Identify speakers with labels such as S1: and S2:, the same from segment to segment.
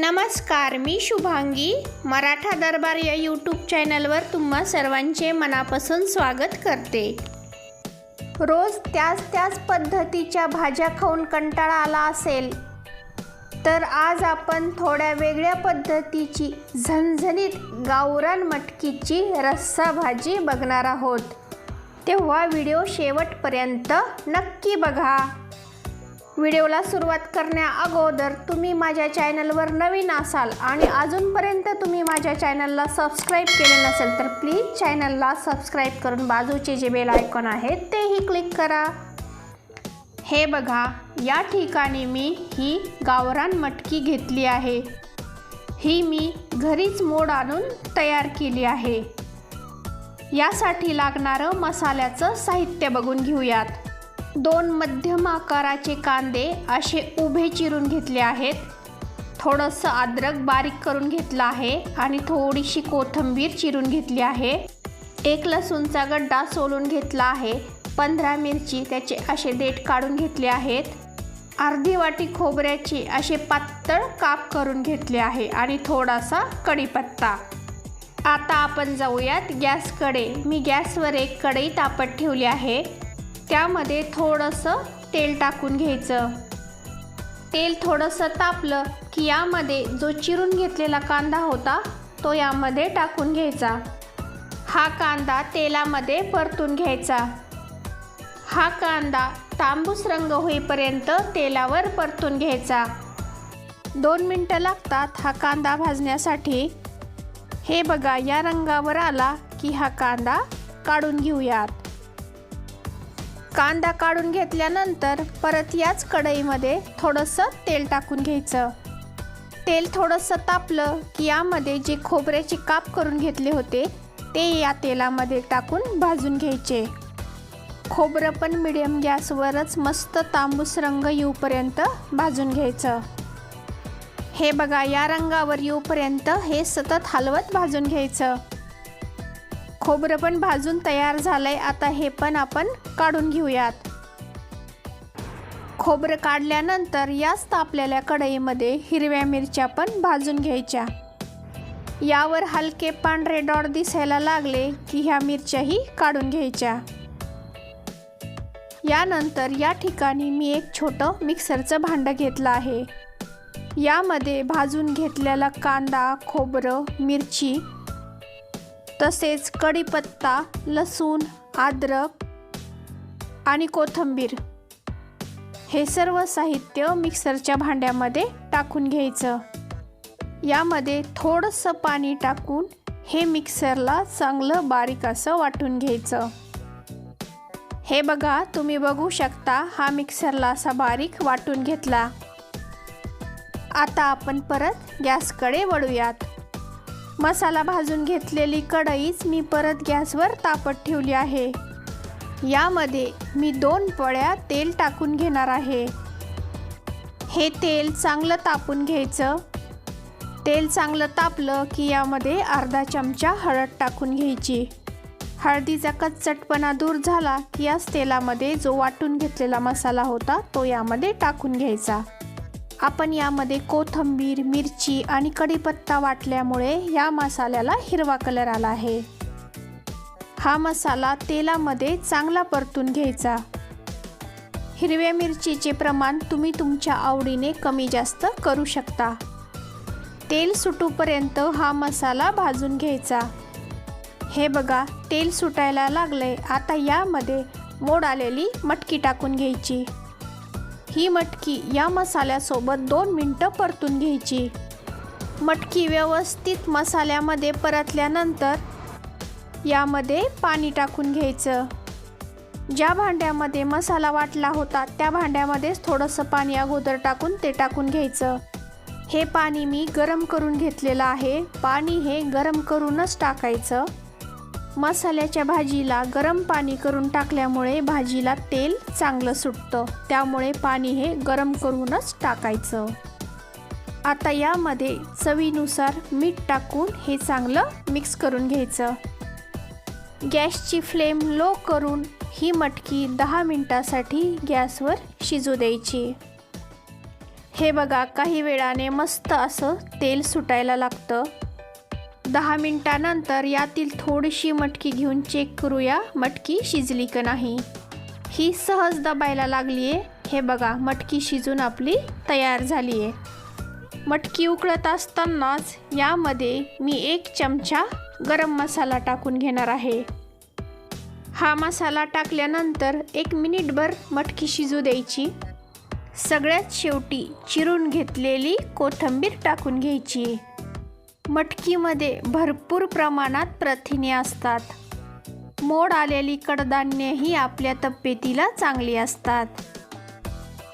S1: नमस्कार मी शुभांगी. मराठा दरबार या यूट्यूब चॅनलवर तुम्हा सर्वांचे मनापासून स्वागत करते. रोज त्याच त्याच पद्धतीच्या भाज्या खाऊन कंटाळा आला असेल तर आज आपण थोड्या वेगळ्या पद्धतीची झणझणीत गावरान मटकीची रस्सा भाजी बघणार आहोत. तेव्हा व्हिडिओ शेवटपर्यंत नक्की बघा. व्हिडिओला सुरुवात करण्या अगोदर तुम्ही माझ्या चॅनलवर नवीन असाल आणि अजूनपर्यंत तुम्ही माझ्या चॅनलला सबस्क्राईब केले नसेल तर प्लीज चॅनलला सबस्क्राईब करून बाजूचे जे बेल आयकॉन आहे तेही क्लिक करा. हे बघा या ठिकाणी मी ही गावरान मटकी घेतली आहे. ही मी घरीच मोड आणून तयार केली आहे. यासाठी लागणारं मसाल्याचं साहित्य बघून घेऊयात. दोन मध्यम आकाराचे कांदे असे उभे चिरून घेतले आहेत. थोडंसं अद्रक बारीक करून घेतलं आहे आणि थोडीशी कोथिंबीर चिरून घेतली आहे. एक लसूणचा गड्डा सोलून घेतला आहे. पंधरा मिरची त्याचे असे देठ काढून घेतले आहेत. अर्धी वाटी खोबऱ्याची असे पातळ काप करून घेतले आहे आणि थोडासा कढीपत्ता. आता आपण जाऊयात गॅसकडे. मी गॅसवर एक कढई तापत ठेवली आहे. त्यामध्ये थोडंसं तेल टाकून घ्यायचं. तेल थोडंसं तापलं की यामध्ये जो चिरून घेतलेला कांदा होता तो यामध्ये टाकून घ्यायचा. हा कांदा तेलामध्ये परतून घ्यायचा. हा कांदा तांबूस रंग होईपर्यंत तेलावर परतून घ्यायचा. दोन मिनटं लागतात हा कांदा भाजण्यासाठी. हे बघा या रंगावर आला की हा कांदा काढून घेऊयात. कांदा काढून घेतल्यानंतर परत याच कढईमध्ये थोडंसं तेल टाकून घ्यायचं. तेल थोडंसं तापलं की यामध्ये जे खोबऱ्याचे काप करून घेतले होते ते या तेलामध्ये टाकून भाजून घ्यायचे. खोबरं पण मिडियम गॅसवरच मस्त तांबूस रंग येऊपर्यंत भाजून घ्यायचं. हे बघा या रंगावर येऊपर्यंत हे सतत हलवत भाजून घ्यायचं. खोबरं पण भाजून तयार झालंय. आता हे पण आपण काढून घेऊयात. खोबरं काढल्यानंतर याच तापलेल्या कढईमध्ये हिरव्या मिरच्या पण भाजून घ्यायच्या. यावर हलके पांढरे डॉट दिसायला लागले की ह्या मिरच्याही काढून घ्यायच्या. यानंतर या ठिकाणी मी एक छोटं मिक्सरचं भांडं घेतलं आहे. यामध्ये भाजून घेतलेला कांदा खोबरं मिरची तसेच कढीपत्ता लसूण अद्रक आणि कोथिंबीर हे सर्व साहित्य मिक्सरच्या भांड्यामध्ये टाकून घ्यायचं. यामध्ये थोडंसं पाणी टाकून हे मिक्सरला चांगलं बारीक असं वाटून घ्यायचं. हे बघा तुम्ही बघू शकता हा मिक्सरला असा बारीक वाटून घेतला. आता आपण परत गॅसकडे वळूयात. मसाला भाजून घेतलेली कढईच मी परत गॅसवर तापत ठेवली आहे. यामध्ये मी दोन पळ्या तेल टाकून घेणार आहे. हे तेल चांगलं तापून घ्यायचं. तेल चांगलं तापलं की यामध्ये अर्धा चमचा हळद टाकून घ्यायची. हळदीचा कच्चटपणा दूर झाला की याच तेलामध्ये जो वाटून घेतलेला मसाला होता तो यामध्ये टाकून घ्यायचा. आपण यामध्ये कोथंबीर मिरची आणि कढीपत्ता वाटल्यामुळे या मसाल्याला हिरवा कलर आला आहे. हा मसाला तेलामध्ये चांगला परतून घ्यायचा. हिरव्या मिरचीचे प्रमाण तुम्ही तुमच्या आवडीने कमी जास्त करू शकता. तेल सुटूपर्यंत हा मसाला भाजून घ्यायचा. हे बघा तेल सुटायला लागले आता यामध्ये मोड आलेली मटकी टाकून घ्यायची. ही मटकी या मसाल्यासोबत दोन मिनटं परतून घ्यायची. मटकी व्यवस्थित मसाल्यामध्ये परतल्यानंतर यामध्ये पाणी टाकून घ्यायचं. ज्या भांड्यामध्ये मसाला वाटला होता त्या भांड्यामध्येच थोडंसं पाणी अगोदर टाकून ते टाकून घ्यायचं. हे पाणी मी गरम करून घेतलेलं आहे. पाणी हे गरम करूनच टाकायचं. मसाल्याच्या भाजीला गरम पाणी करून टाकल्यामुळे भाजीला तेल चांगलं सुटतं. त्यामुळे पाणी हे गरम करूनच टाकायचं. आता यामध्ये चवीनुसार मीठ टाकून हे चांगलं मिक्स करून घ्यायचं. गॅसची फ्लेम लो करून ही मटकी दहा मिनटासाठी गॅसवर शिजू द्यायची. हे बघा काही वेळाने मस्त असं तेल सुटायला लागतं. दहा मिनटानंतर यातील थोडीशी मटकी घेऊन चेक करूया मटकी शिजली का नाही. ही सहज दबायला लागली आहे हे बघा मटकी शिजून आपली तयार झाली आहे मटकी उकळत असतानाच यामध्ये मी एक चमचा गरम मसाला टाकून घेणार आहे. हा मसाला टाकल्यानंतर एक मिनिटभर मटकी शिजू द्यायची. सगळ्यात शेवटी चिरून घेतलेली कोथिंबीर टाकून घ्यायची. मटकीमध्ये भरपूर प्रमाणात प्रथिने असतात. मोड आलेली कडधान्येही आपल्या तब्येतीला चांगली असतात.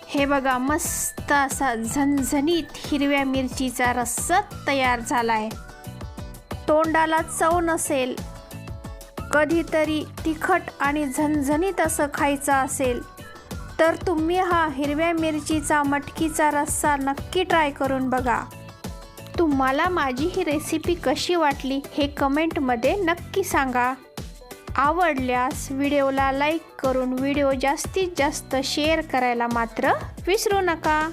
S1: हे बघा मस्त असा झणझणीत हिरव्या मिरचीचा रस्सा तयार झाला आहे तोंडाला चव नसेल कधीतरी तिखट आणि झणझणीत असं खायचं असेल तर तुम्ही हा हिरव्या मिरचीचा मटकीचा रस्सा नक्की ट्राय करून बघा. तुम्हाला माझी ही रेसिपी कशी वाटली हे कमेंटमध्ये नक्की सांगा. आवडल्यास व्हिडिओला लाईक करून व्हिडिओ जास्तीत जास्त शेअर करायला मात्र विसरू नका.